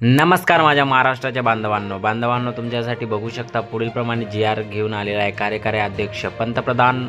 नमस्कार माझ्या महाराष्ट्राच्या बांधवांनो. बांधवांनो तुमच्यासाठी बघू शकता पुढीलप्रमाणे जी आर घेऊन आलेला आहे कार्यकारी अध्यक्ष. पंतप्रधान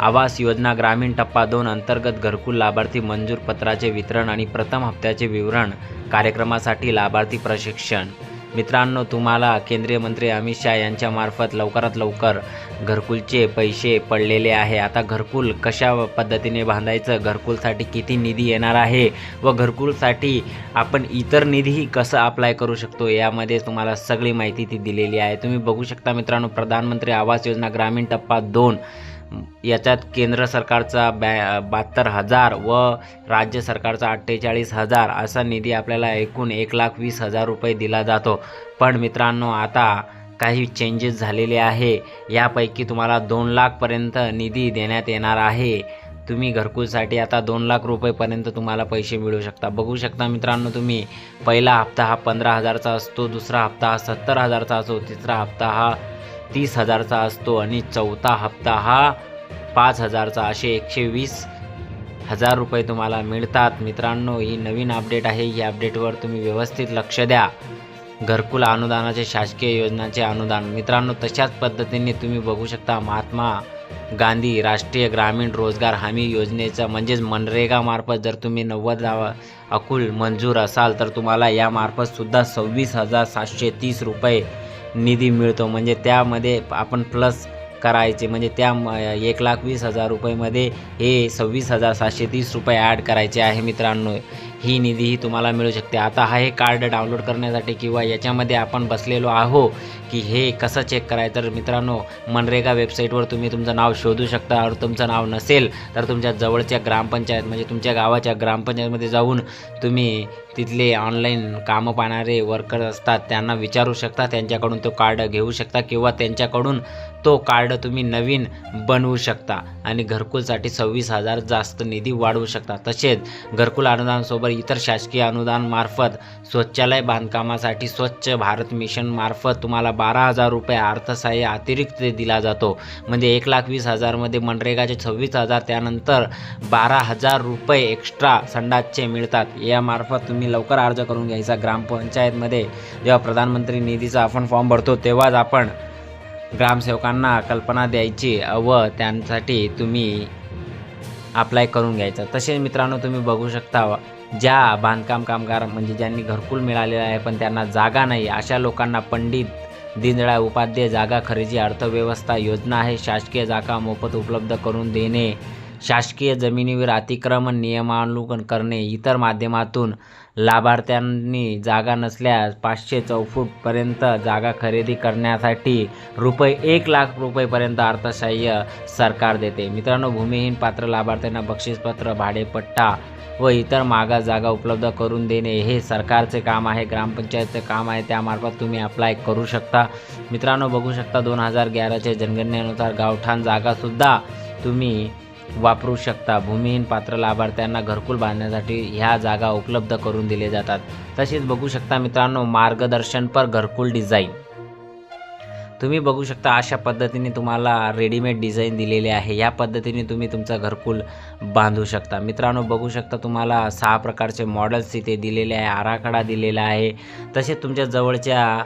आवास योजना ग्रामीण टप्पा दोन अंतर्गत घरकुल लाभार्थी मंजूर पत्राचे वितरण आणि प्रथम हप्त्याचे विवरण कार्यक्रमासाठी लाभार्थी प्रशिक्षण. मित्रांनो तुम्हाला केंद्रीय मंत्री अमित शहा यांच्यामार्फत लवकरात लवकर घरकुलचे पैसे पडलेले आहे. आता घरकुल कशा पद्धतीने बांधायचं? घरकुलसाठी किती निधी येणार आहे? व घरकुलसाठी आपण इतर निधीही कसं अप्लाय करू शकतो? यामध्ये तुम्हाला सगळी माहिती ती दिलेली आहे. तुम्ही बघू शकता मित्रांनो प्रधानमंत्री आवास योजना ग्रामीण टप्पा दोन. याच्यात केंद्र सरकारचा बॅ बहात्तर हजार व राज्य सरकारचा अठ्ठेचाळीस हजार असा निधी आपल्याला एकूण एक लाख वीस हजार रुपये दिला जातो. पण मित्रांनो आता काही चेंजेस झालेले आहे. यापैकी तुम्हाला दोन लाखपर्यंत निधी देण्यात येणार आहे. तुम्ही घरकुलसाठी आता दोन लाख रुपयेपर्यंत तुम्हाला पैसे मिळू शकता. बघू शकता मित्रांनो तुम्ही पहिला हप्ता हा पंधरा हजारचा असतो दुसरा हप्ता हा सत्तर हजारचा असतो तिसरा हप्ता हा तीस हजारचा असतो आणि चौथा हप्ता हा पाच हजारचा असे एकशे वीस हजार रुपये तुम्हाला मिळतात. मित्रांनो ही नवीन अपडेट आहे. ही अपडेटवर तुम्ही व्यवस्थित लक्ष द्या. घरकुल अनुदानाचे शासकीय योजनांचे अनुदान. मित्रांनो तशाच पद्धतीने तुम्ही बघू शकता महात्मा गांधी राष्ट्रीय ग्रामीण रोजगार हमी योजनेचं म्हणजेच मनरेगामार्फत जर तुम्ही नव्वद अकुल मंजूर असाल तर तुम्हाला यामार्फत सुद्धा सव्वीस हजार सातशे तीस रुपये निधी मिळतो. म्हणजे त्यामध्ये आपण प्लस करायचे. म्हणजे त्या एक लाख वीस हजार रुपयेमध्ये हे सव्वीस हजार सातशे तीस रुपये ॲड करायचे आहे मित्रांनो. ही निधीही तुम्हाला मिळू शकते. आता हा हे कार्ड डाउनलोड करण्यासाठी किंवा याच्यामध्ये आपण बसलेलो आहो की हे कसं चेक करायचं. तर मित्रांनो मनरेगा वेबसाईटवर तुम्ही तुमचं नाव शोधू शकता. और तुमचं नाव नसेल तर तुमच्या जवळच्या ग्रामपंचायत म्हणजे तुमच्या गावाच्या ग्रामपंचायतमध्ये जाऊन तुम्ही तिथले ऑनलाईन कामं पाहणारे वर्कर असतात. त्यांना विचारू शकता. त्यांच्याकडून तो कार्ड घेऊ शकता किंवा त्यांच्याकडून तो कार्ड तुम्ही नवीन बनवू शकता आणि घरकुलसाठी सव्वीस हजार जास्त निधी वाढवू शकता. तसेच घरकुल अनुदानासोबत इतर शासकीय अनुदानमार्फत स्वच्छालय बांधकामासाठी स्वच्छ भारत मिशन मार्फत तुम्हाला बारा हजार रुपये अर्थसहाय्य अतिरिक्त दिला जातो. म्हणजे एक लाख वीस हजारमध्ये मनरेगाचे सव्वीस हजार त्यानंतर बारा हजार रुपये एक्स्ट्रा संडासचे मिळतात. यामार्फत तुम्ही लवकर अर्ज करून घ्यायचा. ग्रामपंचायतमध्ये जेव्हा प्रधानमंत्री निधीचा आपण फॉर्म भरतो तेव्हाच आपण ग्रामसेवकांना कल्पना द्यायची व त्यांसाठी तुम्ही अप्लाय करून घ्यायचं. तसेच मित्रांनो तुम्ही बघू शकता ज्या बांधकाम कामगार म्हणजे ज्यांनी घरकुल मिळालेलं आहे पण त्यांना जागा नाही अशा लोकांना पंडित दीनदयाळ उपाध्याय जागा खरेदी अर्थव्यवस्था योजना आहे. शासकीय जागा मोफत उपलब्ध करून देणे शासकीय जमिनीवर अतिक्रमण नियमावलोकन करणे इतर माध्यमातून लाभार्थ्यांनी जागा नसल्यास पाचशे चौफूटपर्यंत जागा खरेदी करण्यासाठी रुपये एक लाख रुपयेपर्यंत अर्थसहाय्य सरकार देते. मित्रांनो भूमिहीन पात्र लाभार्थ्यांना बक्षीसपत्र भाडेपट्टा व इतर मागास जागा उपलब्ध करून देणे हे सरकारचे काम आहे ग्रामपंचायतचे काम आहे. त्यामार्फत तुम्ही अप्लाय करू शकता. मित्रांनो बघू शकता दोन हजार ग्याराच्या जनगणनेनुसार गावठाण जागासुद्धा तुम्ही वापरू शकता. भूमिहीन पात्र लाभार्थ्यांना घरकुल बांधण्यासाठी ह्या जागा उपलब्ध करून दिले जातात. तसेच बघू शकता मित्रांनो मार्गदर्शन पर घरकुल डिझाईन. तुम्ही बघू शकता अशा पद्धतीने तुम्हाला रेडीमेड डिझाईन दिलेले आहे. या पद्धतीने तुम्ही तुमचं घरकुल बांधू शकता. मित्रांनो बघू शकता तुम्हाला सहा प्रकारचे मॉडेल्स इथे दिलेले आहे. आराखडा दिलेला आहे. तसेच तुमच्या जवळच्या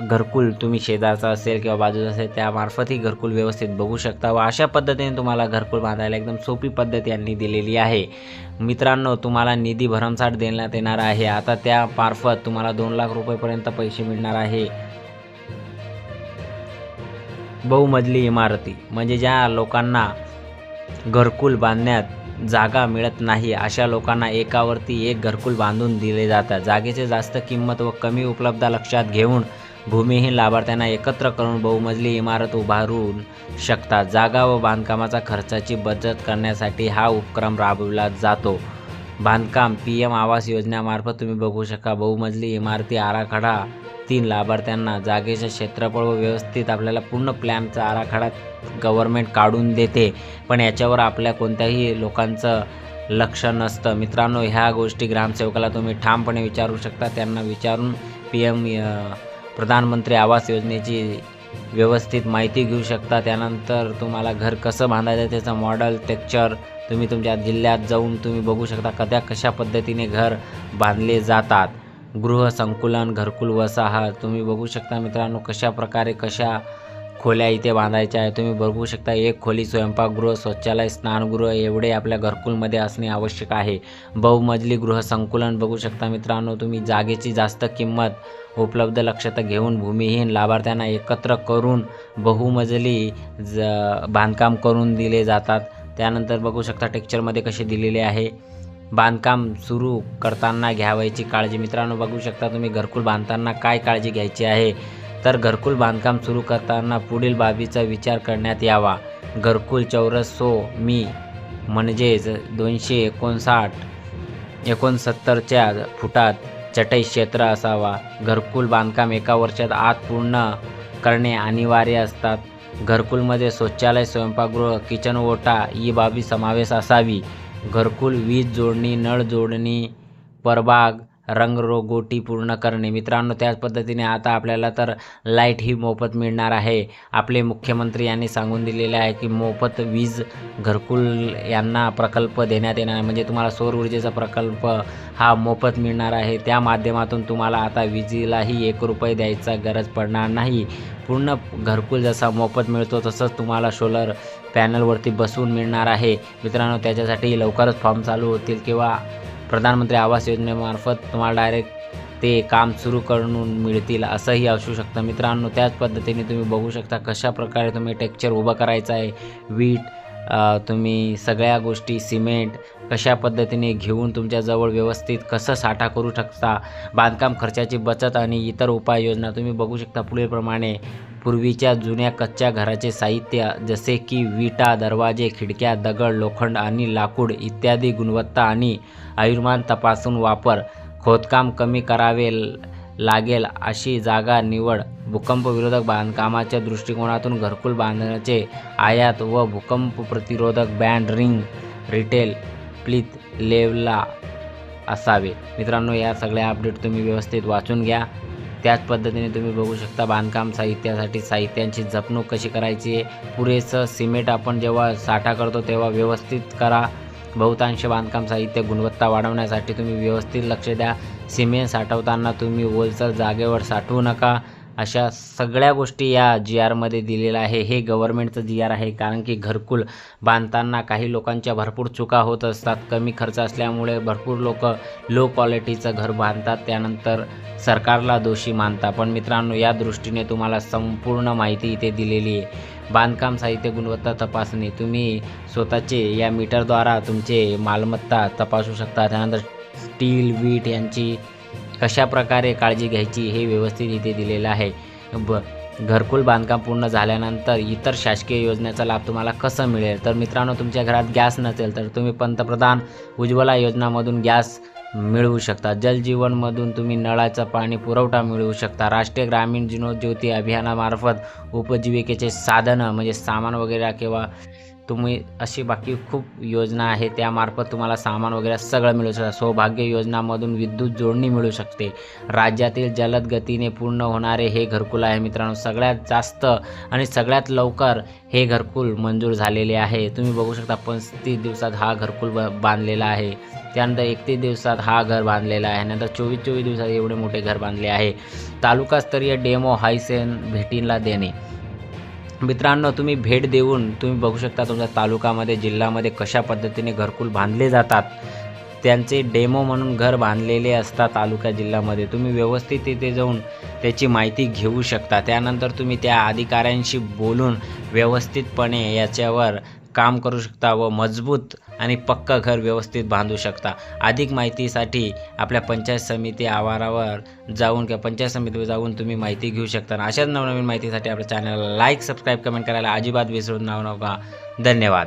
घरकुल तुम्ही शेजारचा असेल किंवा बाजूचा असेल त्यामार्फतही घरकुल व्यवस्थित बघू शकता व अशा पद्धतीने तुम्हाला घरकुल बांधायला एकदम सोपी पद्धत यांनी दिलेली आहे. मित्रांनो तुम्हाला निधी भरमसाठ देण्यात येणार आहे. आता त्या मार्फत तुम्हाला दोन लाख रुपयेपर्यंत पैसे मिळणार आहे. बहुमजली इमारती म्हणजे ज्या लोकांना घरकुल बांधण्यात जागा मिळत नाही अशा लोकांना एकावरती एक घरकुल बांधून दिले जातात. जागेचे जास्त किंमत व कमी उपलब्धता लक्षात घेऊन भूमिहीन लाभार्थ्यांना एकत्र करून बहुमजली इमारत उभारून शकतात जागा व बांधकामाचा खर्चाची बचत करण्यासाठी हा उपक्रम राबविला जातो. बांधकाम पी एम आवास योजनेमार्फत तुम्ही बघू शकता बहुमजली इमारती आराखडा तीन लाभार्थ्यांना जागेचे क्षेत्रफळ व व्यवस्थित आपल्याला पूर्ण प्लॅनचा आराखडा गव्हर्मेंट काढून देते. पण याच्यावर आपल्या कोणत्याही लोकांचं लक्ष नसतं. मित्रांनो ह्या गोष्टी ग्रामसेवकाला तुम्ही ठामपणे विचारू शकता. त्यांना विचारून पी एम प्रधानमंत्री आवास योजनेची व्यवस्थित माहिती घेऊ शकता. त्यानंतर तुम्हाला घर कसं बांधायचं त्याचं मॉडेल टेक्चर तुम्ही तुमच्या जिल्ह्यात जाऊन तुम्ही बघू शकता कद्या कशा पद्धतीने घर बांधले जातात. गृहसंकुलन घरकुल वसाहत तुम्ही बघू शकता मित्रांनो कशा प्रकारे कशा खोल्या इथे बांधायच्या आहे तुम्ही बघू शकता एक खोली स्वयंपाकगृह शौचालय स्नानगृह एवढे आपल्या घरकुलमध्ये असणे आवश्यक आहे. बहुमजली गृहसंकुलन बघू शकता मित्रांनो तुम्ही जागेची जास्त किंमत उपलब्ध लक्षात घेऊन भूमिहीन लाभार्थ्यांना एकत्र करून बहुमजली ज बांधकाम करून दिले जातात. त्यानंतर बघू शकता टेक्चरमध्ये कसे दिलेले आहे. बांधकाम सुरू करताना घ्यावयाची काळजी मित्रांनो बघू शकता तुम्ही घरकुल बांधताना काय काळजी घ्यायची आहे. तर घरकुल बांधकाम सुरू करताना पुढील बाबीचा विचार करण्यात यावा. घरकुल चौरस सो मी म्हणजेच दोनशे एकोणसाठ एकोणसत्तरच्या फुटात चटई क्षेत्र असावा. घरकुल बांधकाम एका वर्षात आत पूर्ण करणे अनिवार्य असतात. घरकुलमध्ये शौचालय स्वयंपाकगृह किचन ओटा ही बाबी समावेश असावी. घरकुल वीज जोडणी नळ जोडणी परबाग रंगरोगोटी पूर्ण करणे. मित्रांनो त्याच पद्धतीने आता आपल्याला तर लाइट ही मोफत मिळणार आहे. आपले मुख्यमंत्री यांनी सांगून दिलेले आहे की मोफत वीज घरकुल यांना प्रकल्प देण्यात येणार म्हणजे तुम्हाला सौर ऊर्जेचा प्रकल्प हा मोफत मिळणार आहे. त्या माध्यमातून तुम्हाला आता विजेलाही एक रुपये द्यायचा गरज पडणार नाही. पूर्ण घरकुल जसा मोफत मिळतो तसंच तुम्हाला सोलर पॅनलवरती बसवून मिळणार आहे. मित्रांनो त्याच्यासाठी लवकरच फॉर्म चालू होतील किंवा प्रधानमंत्री आवास योजनेमार्फत तुम्हाला डायरेक्ट ते काम सुरू करून मिळतील असंही असू शकतं. मित्रांनो त्याच पद्धतीने तुम्ही बघू शकता कशा प्रकारे तुम्ही टेक्चर उभं करायचं आहे. वीट तुम्ही सगळ्या गोष्टी सिमेंट कशा पद्धतीने घेऊन तुमच्याजवळ व्यवस्थित कसं साठा करू शकता बांधकाम खर्चाची बचत आणि इतर उपाययोजना तुम्ही बघू शकता. पुढीलप्रमाणे पूर्वीच्या जुन्या कच्च्या घराचे साहित्य जसे की विटा दरवाजे खिडक्या दगड लोखंड आणि लाकूड इत्यादी गुणवत्ता आणि आयुर्मान तपासून वापर खोदकाम कमी करावे लागेल अशी जागा निवड भूकंप विरोधक बांधकामाच्या दृष्टिकोनातून घरकुल बांधण्याचे आयात व भूकंप प्रतिरोधक बँड रिंग रिटेल प्लीत लेवला असावे. मित्रांनो या सगळ्या अपडेट तुम्ही व्यवस्थित वाचून घ्या. त्याच पद्धतीने तुम्ही बघू शकता बांधकाम साहित्यासाठी साहित्यांची जपणूक कशी करायची आहे. पुरेसं सिमेंट आपण जेव्हा साठा करतो तेव्हा व्यवस्थित करा. बहुतांश बांधकाम साहित्य गुणवत्ता वाढवण्यासाठी तुम्ही व्यवस्थित लक्ष द्या. सिमेंट साठवताना तुम्ही ओलसर जागेवर साठवू नका. अशा सगळ्या गोष्टी या जी आरमध्ये दिलेल्या आहे. हे गव्हर्मेंटचं जी आर आहे. कारण की घरकुल बांधताना काही लोकांच्या भरपूर चुका होत असतात. कमी खर्च असल्यामुळे भरपूर लोक लो क्वालिटीचं घर बांधतात. त्यानंतर सरकारला दोषी मानतात. पण मित्रांनो या दृष्टीने तुम्हाला संपूर्ण माहिती इथे दिलेली आहे. बांधकाम साहित्य गुणवत्ता तपासणी. तुम्ही स्वतःचे या मीटरद्वारा तुमचे मालमत्ता तपासू शकता. त्यानंतर स्टील वीट यांची कशा प्रकारे काळजी घ्यायची हे व्यवस्थित इथे दिलेलं आहे. ब घरकुल बांधकाम पूर्ण झाल्यानंतर इतर शासकीय योजनेचा लाभ तुम्हाला कसं मिळेल? तर मित्रांनो तुमच्या घरात गॅस नसेल तर तुम्ही पंतप्रधान उज्ज्वला योजनामधून गॅस मिळवू शकता. जलजीवनमधून तुम्ही नळाचा पाणी पुरवठा मिळवू शकता. राष्ट्रीय ग्रामीण जीवनज्योती अभियानामार्फत उपजीविकेचे साधनं म्हणजे सामान वगैरे किंवा तुम्ही अशी बाकी खूप योजना आहे त्यामार्फत तुम्हाला सामान वगैरे सगळं मिळू शकतं. सौभाग्य योजनामधून विद्युत जोडणी मिळू शकते. राज्यातील जलद गतीने पूर्ण होणारे हे घरकुल आहे मित्रांनो. सगळ्यात जास्त आणि सगळ्यात लवकर हे घरकुल मंजूर झालेले आहे. तुम्ही बघू शकता पस्तीस दिवसात हा घरकुल ब बांधलेला आहे. त्यानंतर एकतीस दिवसात हा घर बांधलेला आहे. नंतर चोवीस चोवीस दिवसात एवढे मोठे घर बांधले आहे. तालुकास्तरीय डेमो हायसेन भेटीला देणे. मित्रांनो तुम्ही भेट देऊन तुम्ही बघू शकता तुमच्या तालुकामध्ये जिल्ह्यामध्ये कशा पद्धतीने घरकुल बांधले जातात. त्यांचे डेमो म्हणून घर बांधलेले असतात तालुका जिल्ह्यामध्ये. तुम्ही व्यवस्थित तिथे जाऊन त्याची माहिती घेऊ शकता. त्यानंतर तुम्ही त्या अधिकाऱ्यांशी बोलून व्यवस्थितपणे याच्यावर काम करू शकता व मजबूत आणि पक्कं घर व्यवस्थित बांधू शकता. अधिक माहितीसाठी आपल्या पंचायत समिती आवारावर जाऊन किंवा पंचायत समितीवर जाऊन तुम्ही माहिती घेऊ शकता. अशाच नवनवीन माहितीसाठी आपल्या चॅनलला लाईक सबस्क्राईब कमेंट करायला अजिबात विसरून नका. धन्यवाद.